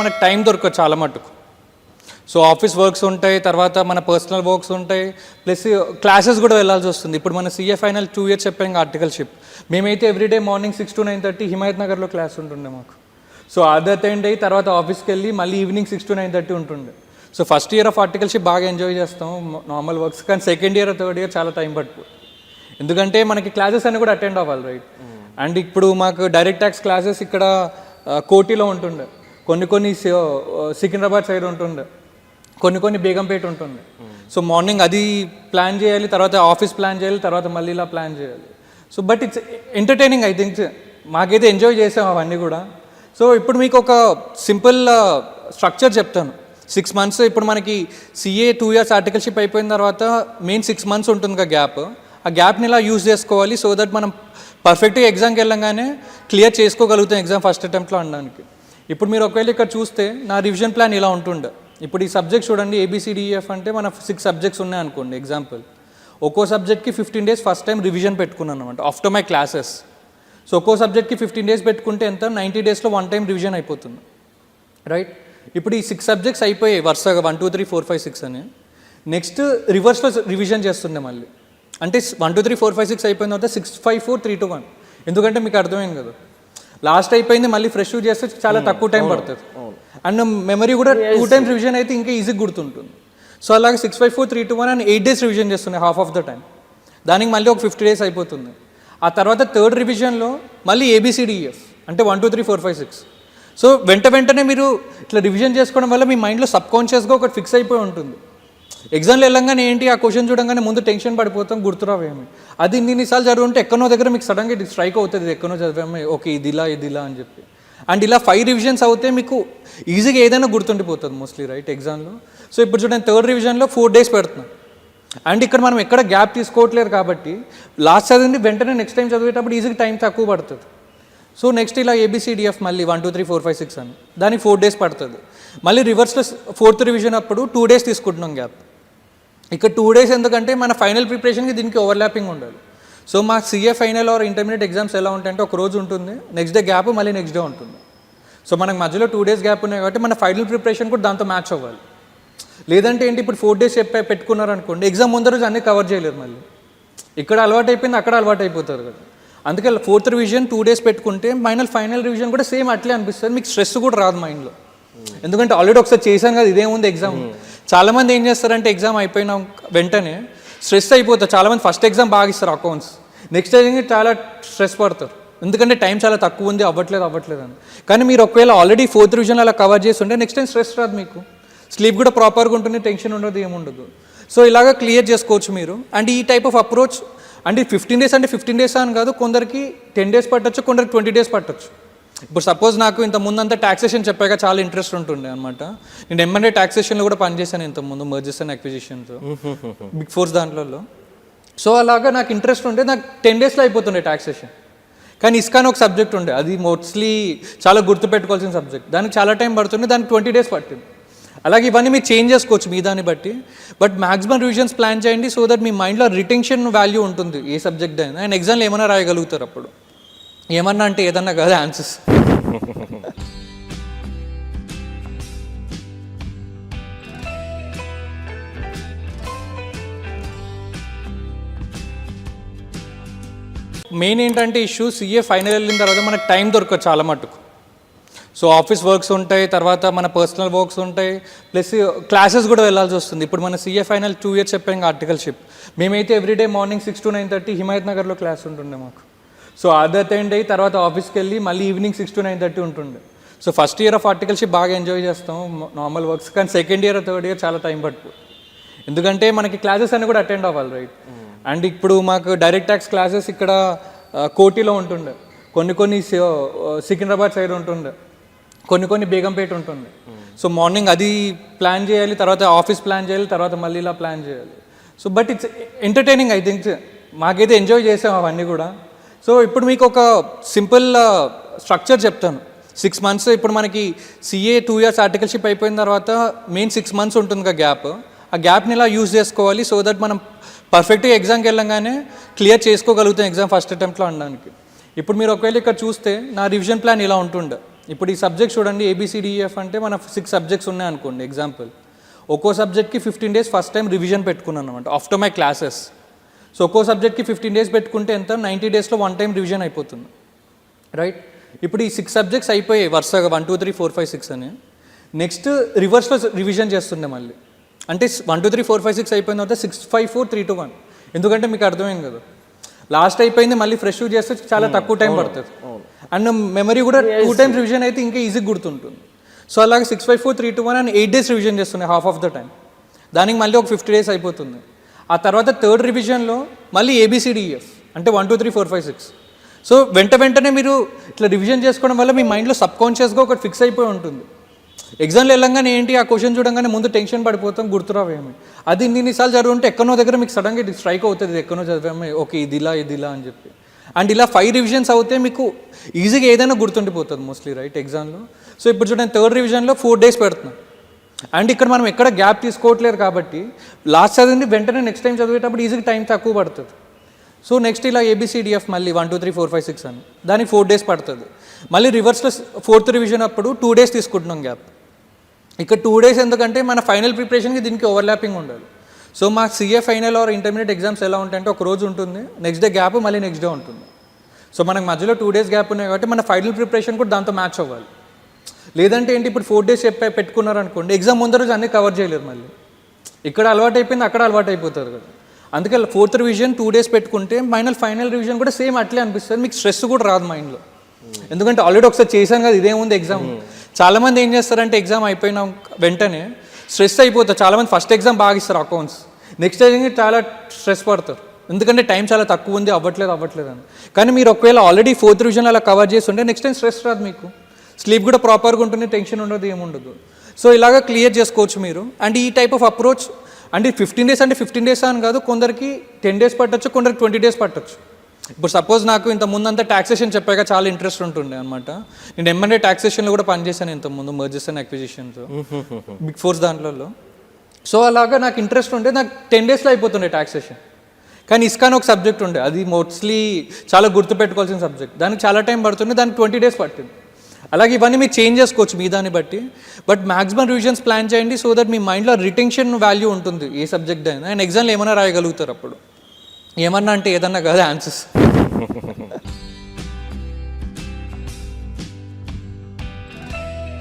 మనకు టైం దొరకదు చాలా మటుకు. సో ఆఫీస్ వర్క్స్ ఉంటాయి తర్వాత మన పర్సనల్ వర్క్స్ ఉంటాయి ప్లస్ క్లాసెస్ కూడా వెళ్ళాల్సి వస్తుంది. ఇప్పుడు మన సీఏ ఫైనల్ టూ ఇయర్స్ చెప్పాం ఆర్టికల్షిప్ మేమైతే everyday morning six to nine thirty Himayat నగర్లో క్లాస్ ఉంటుండే మాకు. సో అది అటెండ్ అయ్యి తర్వాత ఆఫీస్కి వెళ్ళి మళ్ళీ evening six to nine thirty ఉంటుండే. So first year of articleship బాగా ఎంజాయ్ చేస్తాం నార్మల్ వర్క్స్ కానీ సెకండ్ ఇయర్ థర్డ్ ఇయర్ చాలా టైం పడుతుంది. ఎందుకంటే మనకి క్లాసెస్ అన్ని కూడా అటెండ్ అవ్వాలి రైట్? అండ్ ఇప్పుడు మాకు డైరెక్ట్ ట్యాక్స్ క్లాసెస్ ఇక్కడ కోటిలో ఉంటుండే. కొన్ని కొన్ని సికింద్రాబాద్ సైడ్ ఉంటుండే. కొన్ని కొన్ని బేగంపేట ఉంటుండే. సో మార్నింగ్ అది ప్లాన్ చేయాలి తర్వాత ఆఫీస్ ప్లాన్ చేయాలి తర్వాత మళ్ళీ ఇలా ప్లాన్ చేయాలి. So but it's entertaining I think. మాకైతే ఎంజాయ్ చేసాం అవన్నీ కూడా. సో ఇప్పుడు మీకు ఒక సింపుల్ స్ట్రక్చర్ చెప్తాను. సిక్స్ మంత్స్ ఇప్పుడు మనకి సిఏ టూ ఇయర్స్ ఆర్టికల్షిప్ అయిపోయిన తర్వాత మెయిన్ సిక్స్ మంత్స్ ఉంటుంది కదా గ్యాప్. ఆ గ్యాప్ని ఇలా యూజ్ చేసుకోవాలి సో దట్ మనం పర్ఫెక్ట్గా ఎగ్జామ్కి వెళ్ళంగానే క్లియర్ చేసుకోగలుగుతాం ఎగ్జామ్ ఫస్ట్ అటెంప్ట్లో అనడానికి. ఇప్పుడు మీరు ఒకవేళ ఇక్కడ చూస్తే నా రివిజన్ ప్లాన్ ఇలా ఉంటుండే. ఇప్పుడు ఈ సబ్జెక్ట్ చూడండి ఏబిసిడిఎఫ్ అంటే మన సిక్స్ సబ్జెక్ట్స్ ఉన్నాయి అనుకోండి ఎగ్జాంపుల్ ఒక్కో సబ్జెక్ట్కి fifteen days first time revision పెట్టుకున్నాను అనమాట ఆఫ్టర్ మై క్లాసెస్ సో ఒక్కో సబ్జెక్ట్కి ఫిఫ్టీన్ డేస్ పెట్టుకుంటే ఎంత? నైంటీ డేస్లో వన్ టైం రివిజన్ అయిపోతుంది. రైట్ ఇప్పుడు ఈ సిక్స్ సబ్జెక్ట్స్ అయిపోయాయి వరుసగా one two three four five six అని. నెక్స్ట్ రివర్స్లో రివిజన్ చేస్తుండే మళ్ళీ. అంటే one two three four five six అయిపోయిన తర్వాత six five four three two one ఎందుకంటే మీకు అర్థమైంది కదా? లాస్ట్ అయిపోయింది మళ్ళీ ఫ్రెష్ చేస్తే చాలా తక్కువ టైం పడుతుంది. అండ్ మెమరీ కూడా టూ టైమ్స్ రివిజన్ అయితే ఇంకా ఈజీగా గుర్తుంటుంది. సో అలాగే six five four three two one and eight days revision చేస్తున్నాయి హాఫ్ ఆఫ్ ద టైం దానికి మళ్ళీ ఒక ఫిఫ్టీ డేస్ అయిపోతుంది. ఆ తర్వాత థర్డ్ రివిజన్లో మళ్ళీ A B C D F అంటే one two three four five six so వెంట వెంటనే మీరు ఇట్లా రివిజన్ చేసుకోవడం వల్ల మీ మైండ్లో సబ్ కాన్షియస్గా ఒకటి ఫిక్స్ అయిపోయి ఉంటుంది. ఎగ్జామ్లో వెళ్ళంగానే ఏంటి? ఆ క్వశ్చన్ చూడంగానే ముందు టెన్షన్ పడిపోతాం గుర్తురావేమి అది ఇన్ని ఇన్నిసార్లు చదువుంటే ఎక్కడో దగ్గర మీకు సడన్గా ఇది స్ట్రైక్ అవుతుంది ఎక్కడో చదివామే ఓకే ఇది ఇలా ఇది ఇలా అని చెప్పి. అండ్ ఇలా ఫైవ్ రివిజన్స్ అవుతే మీకు ఈజీగా ఏదైనా గుర్తుండిపోతుంది మోస్ట్లీ రైట్ ఎగ్జామ్లో? సో ఇప్పుడు చూడండి థర్డ్ రివిజన్లో ఫోర్ డేస్ పెడుతున్నాం. అండ్ ఇక్కడ మనం ఎక్కడ గ్యాప్ తీసుకోవట్లేదు కాబట్టి లాస్ట్ చదివింది వెంటనే నెక్స్ట్ టైం చదివేటప్పుడు ఈజీగా టైం తక్కువ పడుతుంది. సో నెక్స్ట్ ఇలా A B C D F మళ్ళీ one two three four five six అని. దానికి ఫోర్ డేస్ పడుతుంది. మళ్ళీ రివర్స్లో ఫోర్త్ రివిజన్ అప్పుడు టూ డేస్ తీసుకుంటున్నాం గ్యాప్. ఇక్కడ టూ డేస్ ఎందుకంటే మన ఫైనల్ ప్రిపరేషన్కి దీనికి ఓవర్లాపింగ్ ఉండాలి. సో మా CA final or intermediate exams ఎలా ఉంటాయంటే ఒక రోజు ఉంటుంది నెక్స్ట్ డే గ్యాప్ మళ్ళీ నెక్స్ట్ డే ఉంటుంది. సో మనకు మధ్యలో టూ డేస్ గ్యాప్ ఉన్నాయి కాబట్టి మన ఫైనల్ ప్రిపరేషన్ కూడా దాంతో మ్యాచ్ అవ్వాలి. లేదంటే ఏంటి ఇప్పుడు ఫోర్ డేస్ చెప్పే పెట్టుకున్నారు అనుకోండి ఎగ్జామ్ ముందు రోజు అన్నీ కవర్ చేయలేరు మళ్ళీ. ఇక్కడ అలవాటు అయిపోయింది అక్కడ అలవాటు అయిపోతారు కదా. అందుకే ఫోర్త్ రివిజన్ టూ డేస్ పెట్టుకుంటే మైనల్ ఫైనల్ రివిజన్ కూడా సేమ్ అట్లే అనిపిస్తుంది. మీకు స్ట్రెస్ కూడా రాదు మైండ్లో ఎందుకంటే ఆల్రెడీ ఒకసారి చేశాను కదా ఇదేముంది ఎగ్జామ్ చాలా మంది ఏం చేస్తారంటే ఎగ్జామ్ అయిపోయిన వెంటనే స్ట్రెస్ అయిపోతారు. చాలామంది ఫస్ట్ ఎగ్జామ్ బాగా ఇస్తారు అకౌంట్స్ నెక్స్ట్ టైం చాలా స్ట్రెస్ పడతారు. ఎందుకంటే టైం చాలా తక్కువ ఉంది అవ్వట్లేదు అవ్వట్లేదు అని. కానీ మీరు ఒకవేళ ఆల్రెడీ ఫోర్త్ రివిజన్ అలా కవర్ చేసి ఉంటే నెక్స్ట్ టైం స్ట్రెస్ రాదు మీకు. స్లీప్ కూడా ప్రాపర్గా ఉంటుంది టెన్షన్ ఉండదు ఏముండదు సో ఇలాగ క్లియర్ చేసుకోవచ్చు మీరు. అండ్ ఈ టైప్ ఆఫ్ అప్రోచ్ అంటే ఫిఫ్టీన్ డేస్ అంటే ఫిఫ్టీన్ డేస్ అని కాదు కొందరికి టెన్ డేస్ పట్టొచ్చు కొందరికి ట్వంటీ డేస్ పట్టొచ్చు. ఇప్పుడు సపోజ్ నాకు ఇంత ముందంతా ట్యాక్సేషన్ చెప్పాక చాలా ఇంట్రెస్ట్ ఉంటుండే అనమాట నేను ఎమ్మెల్యే ట్యాక్సేషన్లో కూడా పనిచేశాను ఇంత ముందు mergers and acquisitions big fours దాంట్లో సో అలాగా నాకు ఇంట్రెస్ట్ ఉండే నాకు టెన్ డేస్లో అయిపోతుండే ట్యాక్సేషన్ కానీ ఇస్కాన్ ఒక సబ్జెక్ట్ ఉండే అది మోస్ట్లీ చాలా గుర్తుపెట్టుకోవాల్సిన సబ్జెక్ట్ దానికి చాలా టైం పడుతుంది దానికి ట్వంటీ డేస్ పట్టింది. అలాగే ఇవన్నీ మీరు చేంజ్ చేసుకోవచ్చు మీ దాన్ని బట్టి. బట్ మ్యాక్సిమం రివిజన్స్ ప్లాన్ చేయండి సో దట్ మీ మైండ్లో రిటెన్షన్ వాల్యూ ఉంటుంది ఏ సబ్జెక్ట్ అయినా. అండ్ ఎగ్జామ్లో ఏమైనా రాయగలుగుతారు అప్పుడు. ఏమన్నా అంటే ఏదన్నా కాదు ఆన్సర్స్ మెయిన్ ఏంటంటే ఇష్యూ సీఏ ఫైనల్ వెళ్ళిన తర్వాత మనకు టైం దొరకదు చాలా మటుకు సో ఆఫీస్ వర్క్స్ ఉంటాయి తర్వాత మన పర్సనల్ వర్క్స్ ఉంటాయి ప్లస్ క్లాసెస్ కూడా వెళ్ళాల్సి వస్తుంది. ఇప్పుడు మన సీఏ ఫైనల్ టూ ఇయర్స్ చెప్పాం ఆర్టికల్షిప్ మేమైతే everyday morning six to nine thirty Himayat నగర్లో క్లాస్ ఉంటుండే మాకు. సో అది అటెండ్ అయ్యి తర్వాత ఆఫీస్కి వెళ్ళి మళ్ళీ evening six to nine thirty ఉంటుండే. So first year of articleship బాగా ఎంజాయ్ చేస్తాం నార్మల్ వర్క్స్ కానీ సెకండ్ ఇయర్ థర్డ్ ఇయర్ చాలా టైం పట్టుకు ఎందుకంటే మనకి క్లాసెస్ అన్ని కూడా అటెండ్ అవ్వాలి రైట్ అండ్ ఇప్పుడు మాకు డైరెక్ట్ ట్యాక్స్ క్లాసెస్ ఇక్కడ కోటిలో ఉంటుండే. కొన్ని కొన్ని సికింద్రాబాద్ సైడ్ ఉంటుండే. కొన్ని కొన్ని బేగంపేట ఉంటుంది సో మార్నింగ్ అది ప్లాన్ చేయాలి తర్వాత ఆఫీస్ ప్లాన్ చేయాలి తర్వాత మళ్ళీ ఇలా ప్లాన్ చేయాలి. So but it's entertaining I think మాకైతే ఎంజాయ్ చేసాం అవన్నీ కూడా. సో ఇప్పుడు మీకు ఒక సింపుల్ స్ట్రక్చర్ చెప్తాను. సిక్స్ మంత్స్ ఇప్పుడు మనకి సిఏ టూ ఇయర్స్ ఆర్టికల్షిప్ అయిపోయిన తర్వాత మెయిన్ సిక్స్ మంత్స్ ఉంటుంది కదా గ్యాప్ ఆ గ్యాప్ని ఇలా యూజ్ చేసుకోవాలి సో దట్ మనం పర్ఫెక్ట్గా ఎగ్జామ్కి వెళ్ళంగానే క్లియర్ చేసుకోగలుగుతాం ఎగ్జామ్ ఫస్ట్ అటెంప్ట్లో అనడానికి. ఇప్పుడు మీరు ఒకవేళ ఇక్కడ చూస్తే నా రివిజన్ ప్లాన్ ఇలా ఉంటుండే. ఇప్పుడు ఈ సబ్జెక్ట్ చూడండి ఏబిసిడిఎఫ్ అంటే మన సిక్స్ సబ్జెక్ట్స్ ఉన్నాయి అనుకోండి ఎగ్జాంపుల్ ఒక్కో సబ్జెక్ట్కి fifteen days first time revision పెట్టుకున్నాను అనమాట ఆఫ్టర్ మై క్లాసెస్ సో ఒక్కో సబ్జెక్ట్కి ఫిఫ్టీన్ డేస్ పెట్టుకుంటే ఎంత? నైంటీ డేస్లో వన్ టైం రివిజన్ అయిపోతుంది. రైట్ ఇప్పుడు ఈ సిక్స్ సబ్జెక్ట్స్ అయిపోయాయి వరుసగా one two three four five six అని. నెక్స్ట్ రివర్స్లో రివిజన్ చేస్తుండే మళ్ళీ. అంటే one two three four five six అయిపోయిన తర్వాత six five four three two one ఎందుకంటే మీకు అర్థమైంది కదా. లాస్ట్ అయిపోయింది మళ్ళీ ఫ్రెష్ చేస్తే చాలా తక్కువ టైం పడుతుంది. అండ్ మెమరీ కూడా టూ టైమ్స్ రివిజన్ అయితే ఇంకా ఈజీగా గుర్తుంటుంది. సో అలాగే six five four three two one and eight days revision చేస్తున్నాయి హాఫ్ ఆఫ్ ద టైం దానికి మళ్ళీ ఒక ఫిఫ్టీ డేస్ అయిపోతుంది. ఆ తర్వాత థర్డ్ రివిజన్లో మళ్ళీ A B C D F అంటే one two three four five six. So వెంట వెంటనే మీరు ఇట్లా రివిజన్ చేసుకోవడం వల్ల మీ మైండ్లో సబ్ కాన్షియస్గా ఒకటి ఫిక్స్ అయిపోయి ఉంటుంది. ఎగ్జామ్లో వెళ్ళంగానే ఏంటి? ఆ క్వశ్చన్ చూడంగానే ముందు టెన్షన్ పడిపోతాం గుర్తురావేమి అది ఇన్నిసార్లు జరుగుంటే ఎక్కడో దగ్గర మీకు సడన్గా ఇది స్ట్రైక్ అవుతుంది ఇది ఎక్కడో చదివామే ఓకే ఇది ఇలా ఇది ఇలా అని చెప్పి. అండ్ ఇలా ఫైవ్ రివిజన్స్ అవుతే మీకు ఈజీగా ఏదైనా గుర్తుండిపోతుంది మోస్ట్లీ రైట్ ఎగ్జామ్లో. సో ఇప్పుడు చూడండి థర్డ్ రివిజన్లో ఫోర్ డేస్ పెడుతున్నాం. అండ్ ఇక్కడ మనం ఎక్కడ గ్యాప్ తీసుకోవట్లేదు కాబట్టి లాస్ట్ చదివింది వెంటనే నెక్స్ట్ టైం చదివేటప్పుడు ఈజీగా టైం తక్కువ పడుతుంది. సో నెక్స్ట్ ఇలా A B C D F మళ్ళీ one two three four five six అని. దానికి ఫోర్ డేస్ పడుతుంది. మళ్ళీ రివర్స్లో ఫోర్త్ రివిజన్ అప్పుడు టూ డేస్ తీసుకుంటున్నాం గ్యాప్ ఇక్కడ టూ డేస్ ఎందుకంటే మన ఫైనల్ ప్రిపరేషన్కి దీనికి ఓవర్లాపింగ్ ఉండాలి. సో మా CA final or intermediate exams ఎలా ఉంటాయంటే ఒక రోజు ఉంటుంది నెక్స్ట్ డే గ్యాప్ మళ్ళీ నెక్స్ట్ డే ఉంటుంది. సో మనకు మధ్యలో టూ డేస్ గ్యాప్ ఉన్నాయి కాబట్టి మన ఫైనల్ ప్రిపరేషన్ కూడా దాంతో మ్యాచ్ అవ్వాలి. లేదంటే ఏంటి ఇప్పుడు ఫోర్ డేస్ చెప్పే పెట్టుకున్నారు అనుకోండి ఎగ్జామ్ ముందు రోజు అన్నీ కవర్ చేయలేరు మళ్ళీ. ఇక్కడ అలవాటు అయిపోయింది అక్కడ అలవాటు అయిపోతారు కదా. అందుకే ఫోర్త్ రివిజన్ టూ డేస్ పెట్టుకుంటే ఫైనల్ ఫైనల్ రివిజన్ కూడా సేమ్ అట్లే అనిపిస్తుంది. మీకు స్ట్రెస్ కూడా రాదు మైండ్లో ఎందుకంటే ఆల్రెడీ ఒకసారి చేశాను కదా ఇదేముంది ఎగ్జామ్ చాలా మంది ఏం చేస్తారంటే ఎగ్జామ్ అయిపోయిన వెంటనే స్ట్రెస్ అయిపోతారు. చాలా మంది ఫస్ట్ ఎగ్జామ్ బాగా ఇస్తారు అకౌంట్స్ నెక్స్ట్ ఎగ్జామ్ చాలా స్ట్రెస్ పడతారు. ఎందుకంటే టైం చాలా తక్కువ ఉంది అవ్వట్లేదు అవ్వట్లేదు అని. కానీ మీరు ఒకవేళ ఆల్రెడీ ఫోర్త్ రివిజన్ అలా కవర్ చేస్తుంటే నెక్స్ట్ టైం స్ట్రెస్ రాదు మీకు. స్లీప్ కూడా ప్రాపర్గా ఉంటుంది టెన్షన్ ఉండదు ఏముండదు. సో ఇలాగ క్లియర్ చేసుకోవచ్చు మీరు. అండ్ ఈ టైప్ ఆఫ్ అప్రోచ్ అంటే ఫిఫ్టీన్ డేస్ అంటే ఫిఫ్టీన్ డేస్ అని కాదు కొందరికి టెన్ డేస్ పట్టొచ్చు కొందరికి ట్వంటీ డేస్ పట్టొచ్చు. ఇప్పుడు సపోజ్ నాకు ఇంత ముందంతా ట్యాక్సేషన్ చెప్పాక చాలా ఇంట్రెస్ట్ ఉంటుండే అనమాట నేను ఎంఎన్ఏ ట్యాక్సేషన్లో కూడా పనిచేశాను ఇంత ముందు mergers and acquisitions big fours దాంట్లో సో అలాగా నాకు ఇంట్రెస్ట్ ఉంటే నాకు టెన్ డేస్లో అయిపోతుండే ట్యాక్సేషన్ కానీ ఇస్కాన్ ఒక సబ్జెక్ట్ ఉండే అది మోస్ట్లీ చాలా గుర్తుపెట్టుకోవాల్సిన సబ్జెక్ట్ దానికి చాలా టైం పడుతుంది దానికి ట్వంటీ డేస్ పట్టింది. అలాగే ఇవన్నీ మీరు చేంజ్ చేసుకోవచ్చు మీ దాన్ని బట్టి. బట్ మ్యాక్సిమం రివిజన్స్ ప్లాన్ చేయండి సో దట్ మీ మైండ్లో రిటెన్షన్ వాల్యూ ఉంటుంది ఏ సబ్జెక్ట్ అయినా. అండ్ ఎగ్జామ్లు ఏమైనా రాయగలుగుతారు అప్పుడు. ఏమన్నా అంటే ఏదన్నా కాదు ఆన్సర్స్